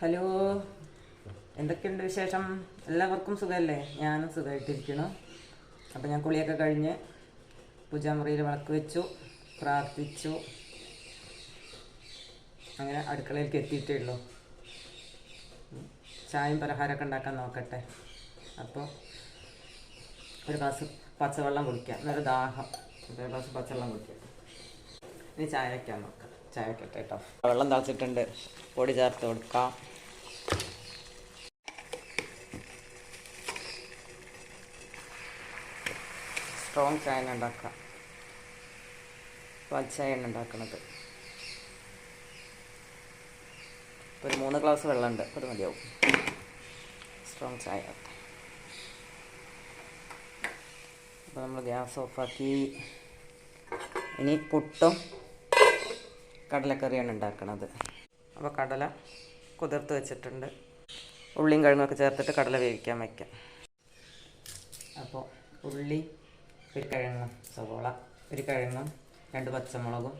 Hello. എന്തൊക്കെയുണ്ട് വിശേഷം? എല്ലാവർക്കും സുഖമല്ലേ ഞാനും സുഖമായിട്ടിരിക്കുന്നു അപ്പോൾ ഞാൻ കുളിയൊക്കെ കഴിഞ്ഞ് പൂജാമുറിയിൽ വിളക്ക് വെച്ചു പ്രാർത്ഥിച്ചു. അങ്ങനെ അടുക്കളയിലേക്ക് എത്തിയിട്ടേ ഉള്ളൂ. ചായയും പലഹാരമൊക്കെ ഉണ്ടാക്കാൻ നോക്കട്ടെ. അപ്പോൾ ഒരു ഗ്ലാസ് പച്ചവെള്ളം കുടിക്കാം. നല്ല ദാഹം. ഒരു ഗ്ലാസ് പച്ചവെള്ളം കുടിക്കാം. ഇനി ചായ വയ്ക്കാൻ നോക്കാം. ചായ വയ്ക്കട്ടെ കേട്ടോ വെള്ളം തിളച്ചിട്ടുണ്ട്. പൊടി ചേർത്ത് കൊടുക്കാം. സ്ട്രോങ് ചായ ഉണ്ടാക്കാം പാൽ ചായ ഉണ്ടാക്കുന്നത് ഒരു മൂന്ന് ഗ്ലാസ് വെള്ളമുണ്ട്. അത് മതിയാവും. സ്ട്രോങ് ചായ. അപ്പോൾ നമ്മൾ ഗ്യാസ് ഓഫാക്കി. ഇനി പുട്ടും കടലക്കറിയാണ് ഉണ്ടാക്കുന്നത് അപ്പോൾ കടല കുതിർത്ത് വെച്ചിട്ടുണ്ട്. ഉള്ളിയും കിഴങ്ങൊക്കെ ചേർത്തിട്ട് കടല വേവിക്കാൻ വയ്ക്കാം അപ്പോൾ ഉള്ളി ഒരു കിഴങ്ങും സവോള ഒരു കിഴങ്ങും രണ്ട് പച്ചമുളകും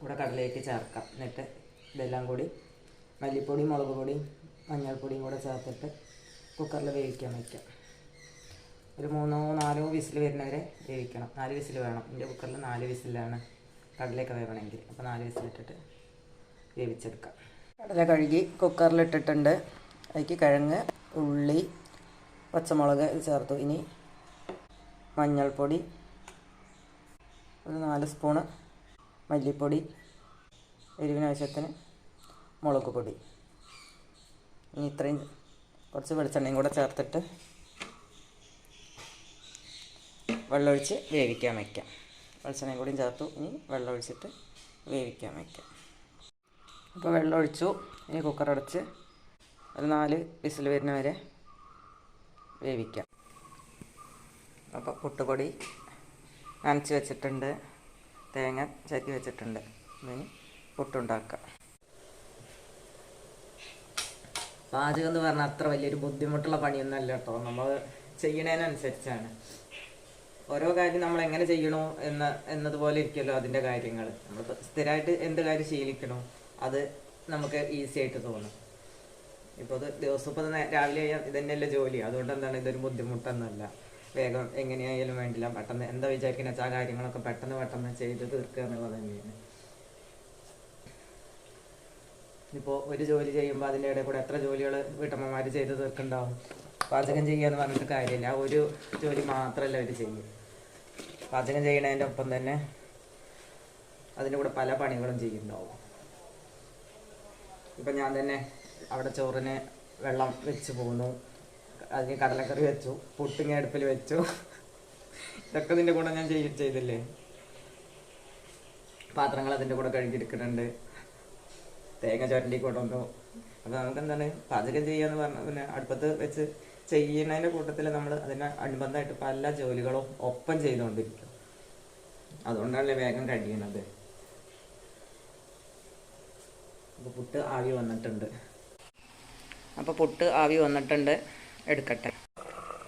ഇവിടെ കടലയ്ക്ക് ചേർക്കാം. എന്നിട്ട് ഇതെല്ലാം കൂടി മല്ലിപ്പൊടി മുളക് പൊടി മഞ്ഞൾപ്പൊടിയും കൂടെ ചേർത്തിട്ട് കുക്കറിൽ വേവിക്കാൻ വയ്ക്കാം ഒരു മൂന്നോ നാലോ വിസിൽ വരുന്നവരെ വേവിക്കണം. നാല് വിസിൽ വേണം. എന്റെ കുക്കറിൽ നാല് വിസിലാണ്. കടലയൊക്കെ വേവണമെങ്കിൽ അപ്പോൾ നാല് വിസിലിട്ടിട്ട് വേവിച്ചെടുക്കാം. കടല കഴുകി കുക്കറിലിട്ടിട്ടുണ്ട് അതിലേക്ക് കിഴങ്ങ് ഉള്ളി പച്ചമുളക് ചേർത്തു. ഇനി മഞ്ഞൾപ്പൊടി ഒരു നാല് സ്പൂണ് മല്ലിപ്പൊടി എരിവിനാവശ്യത്തിന് മുളക് പൊടി. ഇനി ഇത്രയും കുറച്ച് വെളിച്ചെണ്ണയും കൂടെ ചേർത്തിട്ട് വെള്ളമൊഴിച്ച് വേവിക്കാൻ വയ്ക്കാം. വെളിച്ചെണ്ണയും കൂടിയും ചേർത്തു. ഇനി വെള്ളമൊഴിച്ചിട്ട് വേവിക്കാൻ വയ്ക്കാം അപ്പോൾ വെള്ളം ഒഴിച്ചു. ഇനി കുക്കർ അടച്ച് ഒരു നാല് വിസിൽ വരുന്ന വരെ വേവിക്കാം. അപ്പോൾ പുട്ടുപൊടി നനച്ച് വെച്ചിട്ടുണ്ട്. തേങ്ങ ചക്കി വെച്ചിട്ടുണ്ട്. ഇനി പുട്ടുണ്ടാക്കാം. പാചകം എന്ന് പറഞ്ഞാൽ അത്ര വലിയൊരു ബുദ്ധിമുട്ടുള്ള പണിയൊന്നുമല്ല കേട്ടോ. നമ്മൾ ചെയ്യണതിനനുസരിച്ചാണ് ഓരോ കാര്യം നമ്മൾ എങ്ങനെ ചെയ്യണോ എന്ന എന്നതുപോലെ ഇരിക്കുമല്ലോ അതിന്റെ കാര്യങ്ങൾ നമ്മൾ സ്ഥിരമായിട്ട് എന്ത് കാര്യം ശീലിക്കണോ അത് നമുക്ക് ഈസി ആയിട്ട് തോന്നും. ഇപ്പോൾ അത് ദിവസം ഇപ്പോൾ രാവിലെ ഇതന്നെയല്ലേ ജോലി. അതുകൊണ്ട് എന്താണ് ഇതൊരു ബുദ്ധിമുട്ടൊന്നുമല്ല വേഗം എങ്ങനെയായാലും വേണ്ടില്ല. പെട്ടെന്ന് എന്താ വിചാരിക്കുന്ന വെച്ചാൽ ആ കാര്യങ്ങളൊക്കെ പെട്ടെന്ന് പെട്ടെന്ന് ചെയ്ത് തീർക്കുക എന്നുള്ളത് തന്നെയാണ്. ഇപ്പോൾ ഒരു ജോലി ചെയ്യുമ്പോൾ അതിന്റെ ഇടയിൽ കൂടെ എത്ര ജോലികൾ വീട്ടമ്മമാർ ചെയ്ത് തീർക്കുന്നുണ്ടാവും? പാചകം ചെയ്യുക എന്ന് പറഞ്ഞിട്ട് കാര്യമില്ല. ഒരു ജോലി മാത്രമല്ല അവർ ചെയ്യും പാചകം ചെയ്യണതിന്റെ ഒപ്പം തന്നെ അതിന്റെ കൂടെ പല പണികളും ചെയ്യുന്നുണ്ടാവും. ഇപ്പം ഞാൻ തന്നെ അവിടെ ചോറിന് വെള്ളം വെച്ച് പോന്നു. അതിന് കടലക്കറി വെച്ചു. പുട്ടിങ്ങ അടുപ്പിൽ വെച്ചു. ഇതൊക്കെ ഇതിന്റെ കൂടെ ഞാൻ ചെയ് ചെയ്തില്ലേ? പാത്രങ്ങൾ അതിന്റെ കൂടെ കഴുകിയെടുക്കുന്നുണ്ട് തേങ്ങ ചുരണ്ടി കൊണ്ടുവന്നു. അപ്പോൾ നമുക്ക് എന്താണ് പാചകം ചെയ്യാന്ന് പറഞ്ഞാൽ പിന്നെ അടുപ്പത്ത് വെച്ച് ചെയ്യുന്നതിന്റെ കൂട്ടത്തിൽ നമ്മൾ അതിന് അനുബന്ധമായിട്ട് പല ജോലികളും ഒപ്പം ചെയ്തുകൊണ്ടിരിക്കും. അതുകൊണ്ടാണ് വേഗം കഴിയുന്നത്. അപ്പോൾ പുട്ട് ആവി വന്നിട്ടുണ്ട്. അപ്പോൾ പുട്ട് ആവി വന്നിട്ടുണ്ട്. എടുക്കട്ടെ.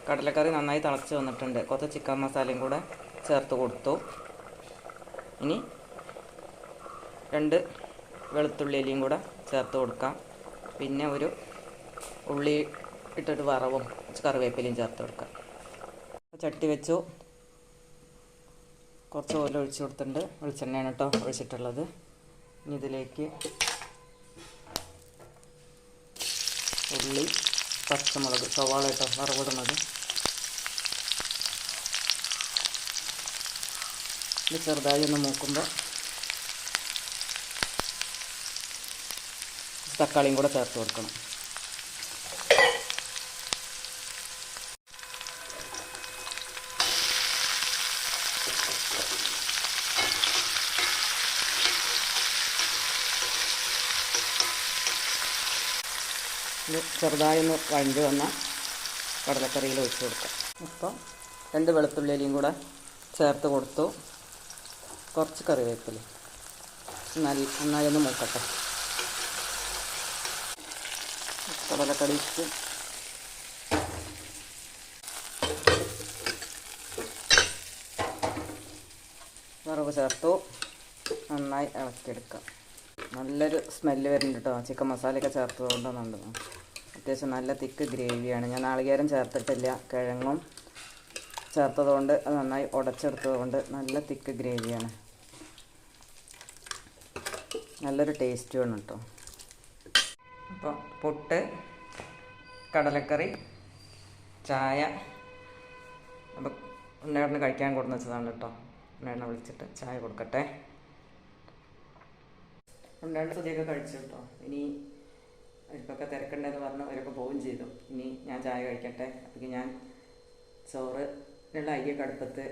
കടലക്കറി നന്നായി തിളച്ച് വന്നിട്ടുണ്ട്. കുറച്ച് ചിക്കൻ മസാലയും കൂടെ ചേർത്ത് കൊടുത്തു. ഇനി രണ്ട് വെളുത്തുള്ളി അലിയും കൂടെ ചേർത്ത് കൊടുക്കാം. പിന്നെ ഒരു ഉള്ളി ഇട്ടൊരു വറവും കുറച്ച് കറിവേപ്പിലയും ചേർത്ത് കൊടുക്കാം ചട്ടി വെച്ചു. കുറച്ച് ഓല ഒഴിച്ച് കൊടുത്തിട്ടുണ്ട്. വെളിച്ചെണ്ണയാണ് കേട്ടോ ഒഴിച്ചിട്ടുള്ളത്. ഇനി ഇതിലേക്ക് ഉള്ളി പച്ചമുളക് സവാള കേട്ടോ വറവിടുന്നത്. ഇത് ചെറുതായി ഒന്ന് മൂക്കുമ്പോൾ തക്കാളിയും കൂടെ ചേർത്ത് കൊടുക്കണം. ഇത് വഴഞ്ഞു വന്ന കടലക്കറിയിൽ ഒഴിച്ചു കൊടുക്കാം. ഇപ്പോൾ രണ്ട് വെളുത്തുള്ളിയിലും കൂടെ ചേർത്ത് കൊടുത്തു. കുറച്ച് കറിവേപ്പില. നല്ല നന്നായി ഒന്ന് മൂക്കട്ടെ. കടലക്കടിക്ക് വറവ് ചേർത്തു. നന്നായി ഇളക്കിയെടുക്കാം. നല്ലൊരു സ്മെല്ല് വരുന്നുണ്ട് കേട്ടോ ചിക്കൻ മസാലയൊക്കെ ചേർത്തതുകൊണ്ടാണ് അത്യാവശ്യം നല്ല തിക്ക് ഗ്രേവിയാണ്. ഞാൻ നാളികേരം ചേർത്തിട്ടില്ല. കിഴങ്ങും ചേർത്തതുകൊണ്ട് അത് നന്നായി ഉടച്ചെടുത്തതുകൊണ്ട് നല്ല തിക്ക് ഗ്രേവിയാണ്. നല്ലൊരു ടേസ്റ്റുമാണ് കേട്ടോ അപ്പോൾ പുട്ട് കടലക്കറി ചായ. അപ്പോൾ ഉണ്ണേടന് കഴിക്കാൻ കൊടുന്ന് വെച്ചതാണ് കേട്ടോ ഉണ്ണേടനെ വിളിച്ചിട്ട് ചായ കൊടുക്കട്ടെ. ഉണ്ണേട സദ്യയൊക്കെ കഴിച്ചു കേട്ടോ ഇനി അവർക്കൊക്കെ തിരക്കണ്ടെന്ന് പറഞ്ഞ് അവരൊക്കെ പോവുകയും ചെയ്തു. ഇനി ഞാൻ ചായ കഴിക്കട്ടെ. അപ്പോൾ ഞാൻ ചോറിനുള്ള അരിയൊക്കെ അടുപ്പത്ത്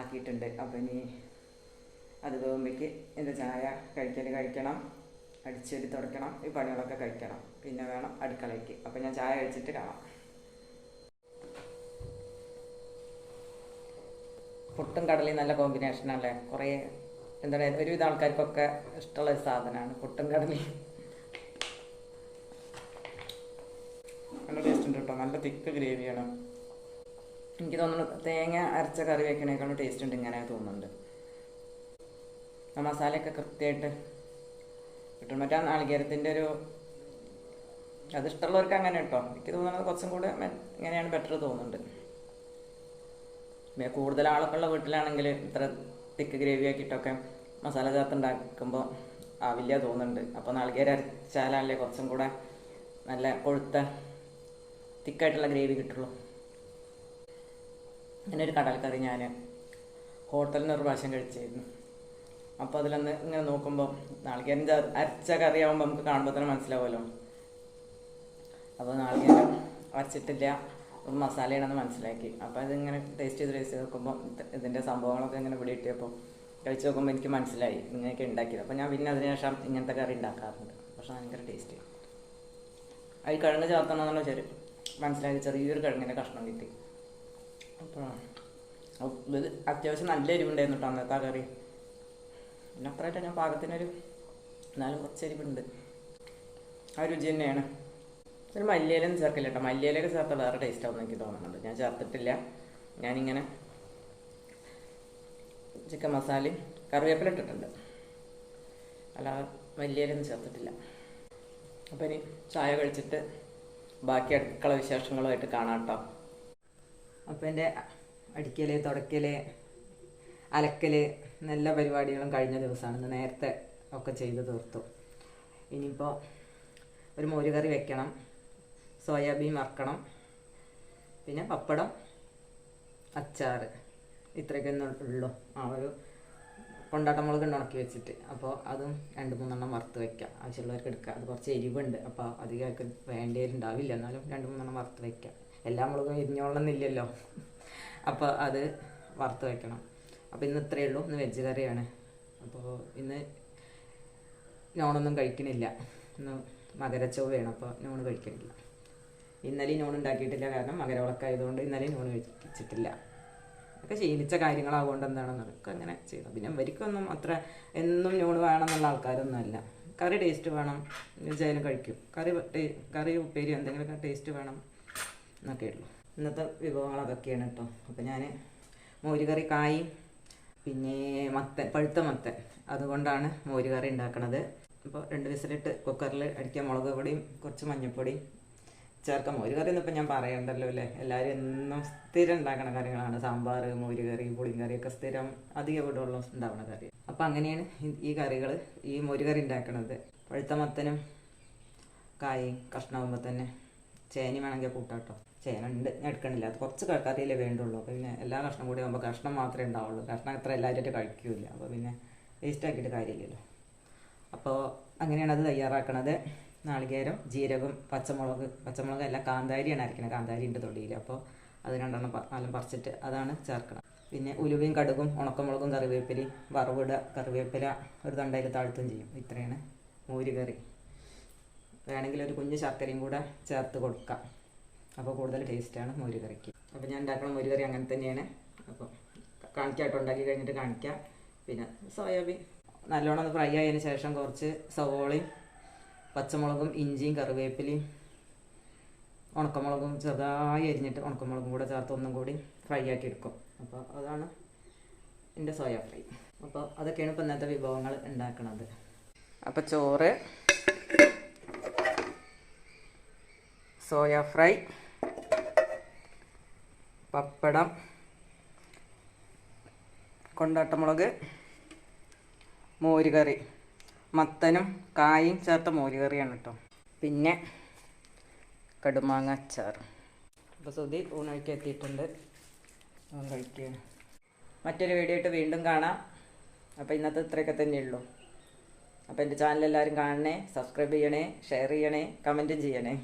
ആക്കിയിട്ടുണ്ട്. അപ്പം ഇനി അത് പോകുമ്പോഴേക്ക് എന്റെ ചായ കഴിക്കൽ കഴിക്കണം. അടിച്ചൊരു തുടക്കണം. ഈ പണികളൊക്കെ കഴിക്കണം. പിന്നെ വേണം അടുക്കളയ്ക്ക് അപ്പം ഞാൻ ചായ കഴിച്ചിട്ട് കാണാം. പുട്ടും കടലയും നല്ല കോമ്പിനേഷനല്ലേ കുറേ എന്താ പറയുക ഒരുവിധ ആൾക്കാർക്കൊക്കെ ഇഷ്ടമുള്ള ഒരു സാധനമാണ് പുട്ടും കടലയും. നല്ല ടേസ്റ്റ് ഉണ്ട് കേട്ടോ. നല്ല തിക്ക് ഗ്രേവിയാണ് എനിക്ക് തോന്നുന്നു തേങ്ങ അരച്ച കറി വെക്കണേക്കാളും ടേസ്റ്റ് ഉണ്ട് ഇങ്ങനെ തോന്നുന്നുണ്ട്. ആ മസാലയൊക്കെ കൃത്യമായിട്ട് കിട്ടും. മറ്റേ നാളികേരത്തിന്റെ ഒരു അത് ഇഷ്ടമുള്ളവർക്ക് അങ്ങനെ കേട്ടോ. എനിക്ക് തോന്നുന്നത് കുറച്ചും കൂടെ ഇങ്ങനെയാണ് ബെറ്റർ തോന്നുന്നുണ്ട്. പിന്നെ കൂടുതൽ ആളൊക്കെ ഉള്ള വീട്ടിലാണെങ്കിൽ ഇത്ര തിക്ക് ഗ്രേവി ആക്കിയിട്ടൊക്കെ മസാല ചേർത്തുണ്ടാക്കുമ്പോൾ ആവില്ല തോന്നുന്നുണ്ട്. അപ്പോൾ നാളികേരം അരച്ചാലല്ലേ കുറച്ചും കൂടെ നല്ല കൊഴുത്ത തിക്കായിട്ടുള്ള ഗ്രേവി കിട്ടുള്ളൂ. അങ്ങനെ ഒരു കടൽക്കറി ഞാൻ ഹോട്ടലിൽ ഒരു പ്രാവശ്യം കഴിച്ചായിരുന്നു. അപ്പോൾ അതിലൊന്ന് ഇങ്ങനെ നോക്കുമ്പോൾ നാളികേരം അരച്ച കറി ആകുമ്പോൾ നമുക്ക് കാണുമ്പോൾ തന്നെ മനസ്സിലാവുമല്ലോ. അപ്പോൾ നാളികേരം അരച്ചിട്ടില്ല ഒരു മസാലയാണെന്ന് മനസ്സിലാക്കി. അപ്പോൾ അതിങ്ങനെ ടേസ്റ്റ് ചെയ്ത് ടേസ്റ്റ് ചെയ്ത് നോക്കുമ്പോൾ ഇതിന്റെ സംഭവങ്ങളൊക്കെ ഇങ്ങനെ ഇവിടെ ഇട്ടിയപ്പോൾ കഴിച്ച് നോക്കുമ്പോൾ എനിക്ക് മനസ്സിലായി. ഇങ്ങനെയൊക്കെ ഉണ്ടാക്കിയത്. അപ്പോൾ ഞാൻ പിന്നെ അതിനുശേഷം ഇങ്ങനത്തെ കറി ഉണ്ടാക്കാറുണ്ട്. പക്ഷെ ഭയങ്കര ടേസ്റ്റ് അതിൽ കിഴങ്ങ് ചേർത്തണമെന്നുള്ള ചെറിയ മനസ്സിലാക്കി ചെറിയൊരു കിഴങ്ങിന്റെ കഷ്ണം കിട്ടി. അപ്പോൾ ഇത് അത്യാവശ്യം നല്ല എരിവുണ്ടായിരുന്നു കേട്ടോ അന്നത്തെ ആ കറി. പിന്നെ അത്രയായിട്ട് ഞാൻ പാകത്തിനൊരു എന്നാലും കുറച്ച് എരിവുണ്ട്. ആ രുചി തന്നെയാണ്. ഒരു മല്ലിയിലൊന്നും ചേർക്കില്ല കേട്ടോ മല്ലിയിലൊക്കെ ചേർത്താൽ വേറെ ടേസ്റ്റ് ആവുമെന്ന് എനിക്ക് തോന്നുന്നുണ്ട്. ഞാൻ ചേർത്തിട്ടില്ല. ഞാനിങ്ങനെ ചിക്കൻ മസാലയും കറിവേപ്പില ഇട്ടിട്ടുണ്ട്. അല്ലാതെ വലിയൊന്നും ചേർത്തിട്ടില്ല. അപ്പം ഇനി ചായ കഴിച്ചിട്ട് ബാക്കി അടുക്കള വിശേഷങ്ങളുമായിട്ട് കാണാം കേട്ടോ അപ്പം എന്റെ അടിക്കൽ തുടക്കൽ അലക്കൽ എല്ലാ പരിപാടികളും കഴിഞ്ഞ ദിവസമാണ്. നേരത്തെ ഒക്കെ ചെയ്ത് തീർത്തു. ഇനിയിപ്പോൾ ഒരു മോര് കറി വെക്കണം സോയാബീൻ വറക്കണം പിന്നെ പപ്പടം അച്ചാർ ഇത്രയൊക്കെ ഉള്ളു. ആ ഒരു കൊണ്ടാട്ട മുളക് ഉണക്കി വെച്ചിട്ട്. അപ്പോൾ അതും രണ്ട് മൂന്നെണ്ണം വറുത്ത് വെക്കാം. ആവശ്യമുള്ളവർക്ക് എടുക്കാം. അത് കുറച്ച് എരിവുണ്ട്. അപ്പോൾ അധികമാർക്ക് വേണ്ടിയവരുണ്ടാവില്ല എന്നാലും രണ്ട് മൂന്നെണ്ണം വറുത്ത് വെക്കാം. എല്ലാ മുളകും എരിഞ്ഞോളന്നില്ലല്ലോ അപ്പോൾ അത് വറുത്ത് വെക്കണം. അപ്പോൾ ഇന്ന് ഇത്രയേ ഉള്ളൂ. ഇന്ന് വെജ് കറിയാണ്. അപ്പോൾ ഇന്ന് നോണൊന്നും കഴിക്കണില്ല. ഇന്ന് വേണം അപ്പോൾ നോൺ കഴിക്കണില്ല. ഇന്നലെ നോൺ ഉണ്ടാക്കിയിട്ടില്ല. കാരണം മകരവിളക്കായതുകൊണ്ട് ഇന്നലെയും നോൺ കഴിച്ചിട്ടില്ല. ഒക്കെ ശീലിച്ച കാര്യങ്ങളാകൊണ്ട് എന്താണെന്ന് അതൊക്കെ അങ്ങനെ ചെയ്തു. പിന്നെ ഇവർക്കൊന്നും അത്ര എന്നും നോൺ വേണമെന്നുള്ള ആൾക്കാരൊന്നും അല്ല കറി ടേസ്റ്റ് വേണം വിചാരം കഴിക്കും. കറി കറി ഉപ്പേരി എന്തെങ്കിലുമൊക്കെ ടേസ്റ്റ് വേണം എന്നൊക്കെ ഉള്ളൂ. ഇന്നത്തെ വിഭവങ്ങൾ അതൊക്കെയാണ് കേട്ടോ. അപ്പോൾ ഞാൻ മോരുകറി കായും പിന്നെ മത്തൻ പഴുത്ത മത്തൻ. അതുകൊണ്ടാണ് മോരുകറി ഉണ്ടാക്കണത്. അപ്പോൾ രണ്ട് വിസിലിട്ട് കുക്കറിൽ അടിക്കാൻ മുളക് പൊടിയും കുറച്ച് മഞ്ഞൾപ്പൊടിയും ചേർക്കാം. മോരുകറി ഒന്നും ഇപ്പം ഞാൻ പറയണ്ടല്ലോ അല്ലേ? എല്ലാവരും എന്നും സ്ഥിരം ഉണ്ടാക്കണ കാര്യങ്ങളാണ് സാമ്പാർ മോരുകറി പുളിങ്കറി ഒക്കെ സ്ഥിരം അധികം വീടുകളിലും ഉണ്ടാവണ കറി. അപ്പം അങ്ങനെയാണ് ഈ- കറികൾ ഈ മോരുകറി ഉണ്ടാക്കണത്. പഴുത്ത മത്തനും കായും കഷ്ണമാകുമ്പോൾ തന്നെ ചേനയും വേണമെങ്കിൽ കൂട്ടാട്ടോ ചേന ഉണ്ട്. ഞാൻ എടുക്കണില്ല. അത് കുറച്ച് ക- കറിയല്ലേ വേണ്ടുള്ളൂ. അപ്പോൾ പിന്നെ എല്ലാ കഷ്ണം കൂടി ആകുമ്പോൾ കഷ്ണം മാത്രമേ ഉണ്ടാവുള്ളൂ. കഷ്ണം എത്ര എല്ലാവരും കഴിക്കൂല അപ്പോൾ പിന്നെ വേസ്റ്റ് ആക്കിയിട്ട് കാര്യമില്ലല്ലോ. അപ്പോൾ അങ്ങനെയാണ് അത് തയ്യാറാക്കണത്. നാളികേരം ജീരകം പച്ചമുളക് പച്ചമുളക് അല്ല കാന്താരിയാണ് അരക്കണത് കാന്താരി ഉണ്ട് തൊടിയിൽ അപ്പോൾ അത് രണ്ടെണ്ണം നല്ല നാലും പറിച്ചിട്ട് അതാണ് ചേർക്കണം. പിന്നെ ഉലുവയും കടുകും ഉണക്കമുളകും കറിവേപ്പില വറവിടുക കറിവേപ്പില ഒരു തണ്ടയിൽ താഴ്ത്തുകയും ചെയ്യും. ഇത്രയാണ് മോര് കറി. വേണമെങ്കിൽ ഒരു കുഞ്ഞ് ശർക്കരയും കൂടെ ചേർത്ത് കൊടുക്കാം. അപ്പോൾ കൂടുതൽ ടേസ്റ്റാണ് മോര് കറിക്ക്. അപ്പോൾ ഞാൻ ഉണ്ടാക്കുന്ന മോര് കറി അങ്ങനെ തന്നെയാണ്. അപ്പോൾ കാണിക്കാട്ടോ. ഉണ്ടാക്കി കഴിഞ്ഞിട്ട് കാണിക്കാം. പിന്നെ സോയാബീൻ. നല്ലോണം ഒന്ന് ഫ്രൈ ആയതിന് ശേഷം കുറച്ച് സവോളയും പച്ചമുളകും ഇഞ്ചിയും കറിവേപ്പിലയും ഉണക്കമുളകും ചെറുതായി അരിഞ്ഞിട്ട് ഉണക്കമുളകും കൂടെ ചേർത്ത് ഒന്നും കൂടി ഫ്രൈ ആക്കി എടുക്കും. അപ്പോൾ അതാണ് എന്റെ സോയ ഫ്രൈ അപ്പോൾ അതൊക്കെയാണ് ഇപ്പോൾ ഇന്നത്തെ വിഭവങ്ങൾ ഉണ്ടാക്കുന്നത് അപ്പോൾ ചോറ് സോയ ഫ്രൈ പപ്പടം കൊണ്ടാട്ടമുളക് മോരുകറി. മത്തനും കായും ചേർത്ത മോരുകറിയാണ് കേട്ടോ പിന്നെ കടുമാങ്ങ അച്ചാർ അപ്പോൾ സുധി ഊണൊക്കെ എത്തിയിട്ടുണ്ട്. ഊൺ കഴിക്കുകയാണ്. മറ്റൊരു വീഡിയോ ആയിട്ട് വീണ്ടും കാണാം. അപ്പോൾ ഇന്നത്തെ ഇത്രയൊക്കെ തന്നെയുള്ളൂ അപ്പോൾ എന്റെ ചാനൽ എല്ലാവരും കാണണേ സബ്സ്ക്രൈബ് ചെയ്യണേ ഷെയർ ചെയ്യണേ കമന്റും ചെയ്യണേ.